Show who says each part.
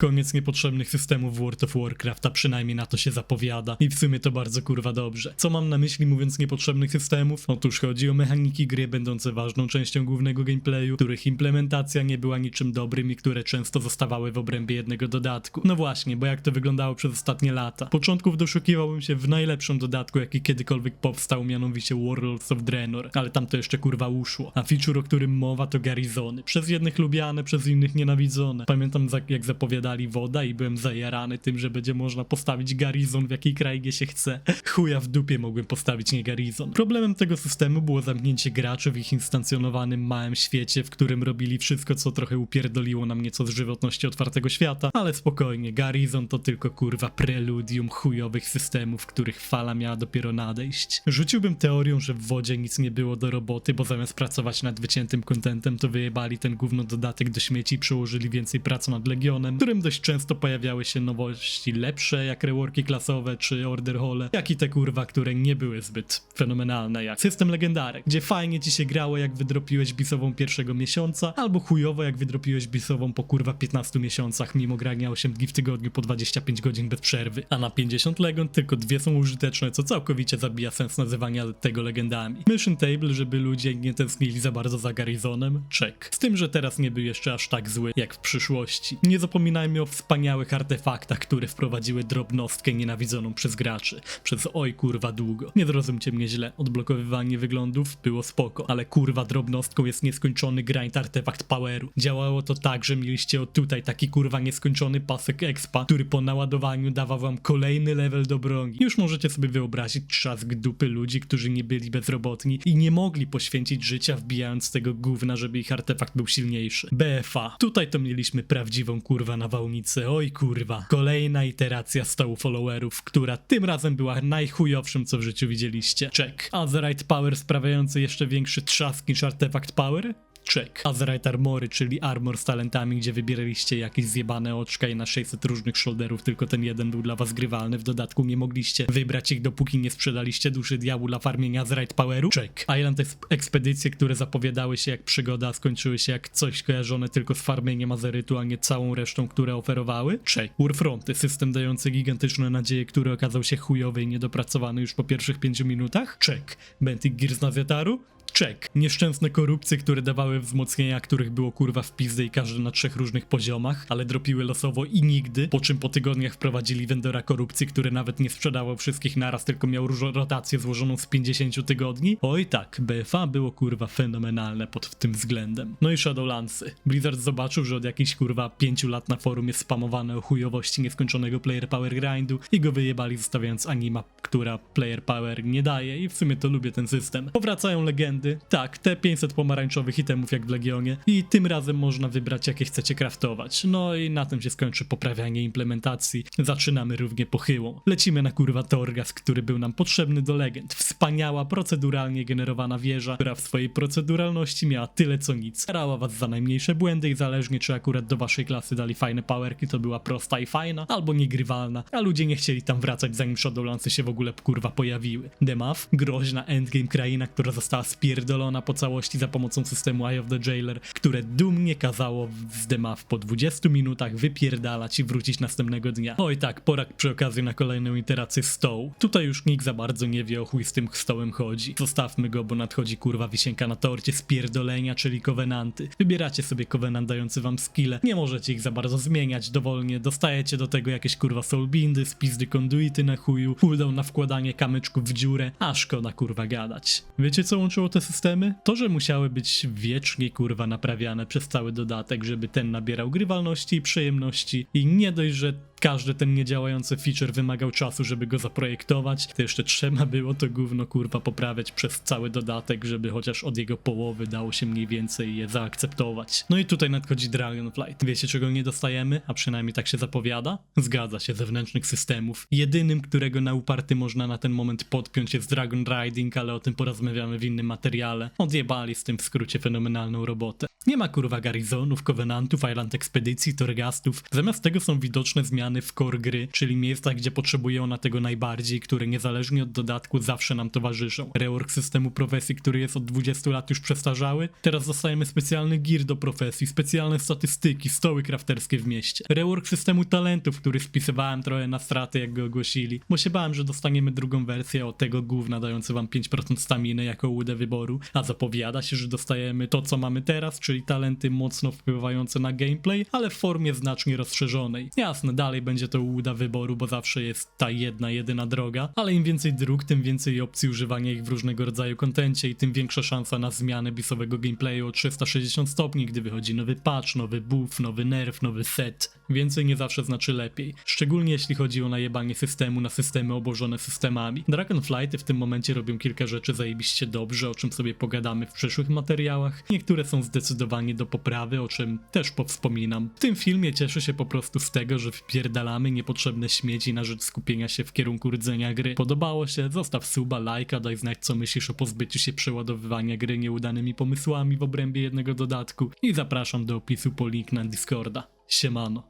Speaker 1: Koniec niepotrzebnych systemów World of Warcraft, a przynajmniej na to się zapowiada. I w sumie to bardzo kurwa dobrze. Co mam na myśli mówiąc niepotrzebnych systemów? Otóż chodzi o mechaniki gry będące ważną częścią głównego gameplayu, których implementacja nie była niczym dobrym i które często zostawały w obrębie jednego dodatku. No właśnie, bo jak to wyglądało przez ostatnie lata. Początków doszukiwałbym się w najlepszym dodatku, jaki kiedykolwiek powstał, mianowicie Warlords of Draenor, ale tam to jeszcze kurwa uszło. A feature, o którym mowa to Garizony. Przez jednych lubiane, przez innych nienawidzone. Pamiętam jak zapowiadali woda i byłem zajarany tym, że będzie można postawić Garizon w jakiej krainie się chce. Chuja w dupie mogłem postawić nie Garizon. Problemem tego systemu było zamknięcie graczy w ich instancjonowanym małym świecie, w którym robili wszystko, co trochę upierdoliło nam nieco z żywotności otwartego świata, ale spokojnie, Garizon to tylko kurwa preludium chujowych systemów, których fala miała dopiero nadejść. Rzuciłbym teorią, że w wodzie nic nie było do roboty, bo zamiast pracować nad wyciętym kontentem, to wyjebali ten gówno dodatek do śmieci i przełożyli więcej pracy nad Legionem, w którym dość często pojawiały się nowości lepsze, jak reworki klasowe czy order hole, jak i te kurwa, które nie były zbyt fenomenalne, jak system legendarek, gdzie fajnie ci się grało, jak wydropiłeś bisową pierwszego miesiąca, albo chujowo, jak wydropiłeś bisową po kurwa 15 miesiącach, mimo grania 8 dni w tygodniu po 25 godzin bez przerwy. A na 50 legend tylko dwie są użyteczne, co całkowicie zabija sens nazywania tego legendami. Mission Table, żeby ludzie nie tęsknili za bardzo za Garrisonem? Check. Z tym, że teraz nie był jeszcze aż tak zły jak w przyszłości. Nie zapominajmy o wspaniałych artefaktach, które wprowadziły drobnostkę nienawidzoną przez graczy. Przez oj kurwa długo. Nie zrozumcie mnie źle, odblokowywanie wyglądów było spoko, ale kurwa drobnostką jest nieskończony grind artefakt poweru. Działało to tak, że mieliście o tutaj taki kurwa nieskończony pasek expa, który po naładowaniu dawał wam kolejny level do broni. Już możecie sobie wyobrazić trzask dupy ludzi, którzy nie byli bezrobotni i nie mogli poświęcić życia wbijając tego gówna, żeby ich artefakt był silniejszy. BFA. Tutaj to mieliśmy prawdziwą kurwa nawałnicę. Oj kurwa. Kolejna iteracja stołu followerów, która tym razem była najchujowszym, co w życiu widzieliście. Check. Azerite Power sprawiający jeszcze większy trzask niż artefakt Power? Check. Azerite Armory, czyli armor z talentami, gdzie wybieraliście jakieś zjebane oczka i na 600 różnych shoulderów, tylko ten jeden był dla was grywalny. W dodatku nie mogliście wybrać ich, dopóki nie sprzedaliście duszy diabłu dla farmienia Azerite Poweru. Check. Island Ekspedycje, które zapowiadały się jak przygoda, skończyły się jak coś kojarzone tylko z farmieniem Azerytu, a nie całą resztą, które oferowały. Check. Warfronty, system dający gigantyczne nadzieje, który okazał się chujowy i niedopracowany już po pierwszych 5 minutach. Check. Bentic Gears na Zetaru? Check. Nieszczęsne korupcje, które dawały wzmocnienia, których było kurwa w pizdę i każdy na trzech różnych poziomach, ale dropiły losowo i nigdy, po czym po tygodniach wprowadzili vendora korupcji, który nawet nie sprzedawał wszystkich naraz, tylko miał różną rotację złożoną z 50 tygodni. Oj tak, BFA było kurwa fenomenalne pod tym względem. No i Shadowlandsy. Blizzard zobaczył, że od jakichś kurwa 5 lat na forum jest spamowane o chujowości nieskończonego player power grindu i go wyjebali zostawiając anima, która player power nie daje i w sumie to lubię ten system. Powracają legendy, tak, te 500 pomarańczowych itemów jak w Legionie i tym razem można wybrać jakie chcecie craftować. No i na tym się skończy poprawianie implementacji. Zaczynamy równie pochyłą. Lecimy na kurwa Torgas, który był nam potrzebny do legend. Wspaniała, proceduralnie generowana wieża, która w swojej proceduralności miała tyle co nic. Karała was za najmniejsze błędy i zależnie czy akurat do waszej klasy dali fajne powerki, to była prosta i fajna, albo niegrywalna, a ludzie nie chcieli tam wracać zanim Shadowlandsy się w ogóle kurwa pojawiły. Demaf, groźna endgame kraina, która została spierdolona po całości za pomocą systemu Eye of the Jailer, które dumnie kazało z Demaf po 20 minutach wypierdalać i wrócić następnego dnia. Oj tak, pora przy okazji na kolejną iterację stołu. Tutaj już nikt za bardzo nie wie o chuj z tym stołem chodzi. Zostawmy go, bo nadchodzi kurwa wisienka na torcie spierdolenia, czyli kowenanty. Wybieracie sobie kowenant dający wam skille, nie możecie ich za bardzo zmieniać dowolnie, dostajecie do tego jakieś kurwa soulbindy, spizdy konduity na chuju, cooldown na wkładanie kamyczków w dziurę, a szkoda kurwa gadać. Wiecie co łączyło te systemy? To, że musiały być wiecznie kurwa naprawiane przez cały dodatek, żeby ten nabierał grywalności i przyjemności i nie dość, że każdy ten niedziałający feature wymagał czasu, żeby go zaprojektować, to jeszcze trzeba było to gówno kurwa poprawiać przez cały dodatek, żeby chociaż od jego połowy dało się mniej więcej je zaakceptować. No i tutaj nadchodzi Dragonflight. Wiecie czego nie dostajemy? A przynajmniej tak się zapowiada? Zgadza się, zewnętrznych systemów. Jedynym, którego na uparty można na ten moment podpiąć jest Dragon Riding, ale o tym porozmawiamy w innym materiale. Odjebali z tym w skrócie fenomenalną robotę. Nie ma kurwa garizonów, kowenantów, island ekspedycji, torgastów. Zamiast tego są widoczne zmiany w core gry, czyli miejscach, gdzie potrzebuje ona tego najbardziej, które niezależnie od dodatku zawsze nam towarzyszą. Rework systemu profesji, który jest od 20 lat już przestarzały. Teraz dostajemy specjalny gear do profesji, specjalne statystyki, stoły crafterskie w mieście. Rework systemu talentów, który spisywałem trochę na straty, jak go ogłosili, bo się bałem, że dostaniemy drugą wersję o tego gówna dający wam 5% staminy jako łudę wyboru, a zapowiada się, że dostajemy to, co mamy teraz, czyli talenty mocno wpływające na gameplay, ale w formie znacznie rozszerzonej. Jasne, dalej będzie to łuda wyboru, bo zawsze jest ta jedna, jedyna droga, ale im więcej dróg, tym więcej opcji używania ich w różnego rodzaju kontencie i tym większa szansa na zmianę bisowego gameplayu o 360 stopni, gdy wychodzi nowy patch, nowy buff, nowy nerf, nowy set. Więcej nie zawsze znaczy lepiej, szczególnie jeśli chodzi o najebanie systemu na systemy obłożone systemami. Dragonflighty w tym momencie robią kilka rzeczy zajebiście dobrze, o czym sobie pogadamy w przyszłych materiałach. Niektóre są zdecydowanie do poprawy, o czym też powspominam. W tym filmie cieszę się po prostu z tego, że wpierdalamy niepotrzebne śmieci na rzecz skupienia się w kierunku rdzenia gry. Podobało się? Zostaw suba, lajka, daj znać co myślisz o pozbyciu się przeładowywania gry nieudanymi pomysłami w obrębie jednego dodatku i zapraszam do opisu po link na Discorda. Siemano.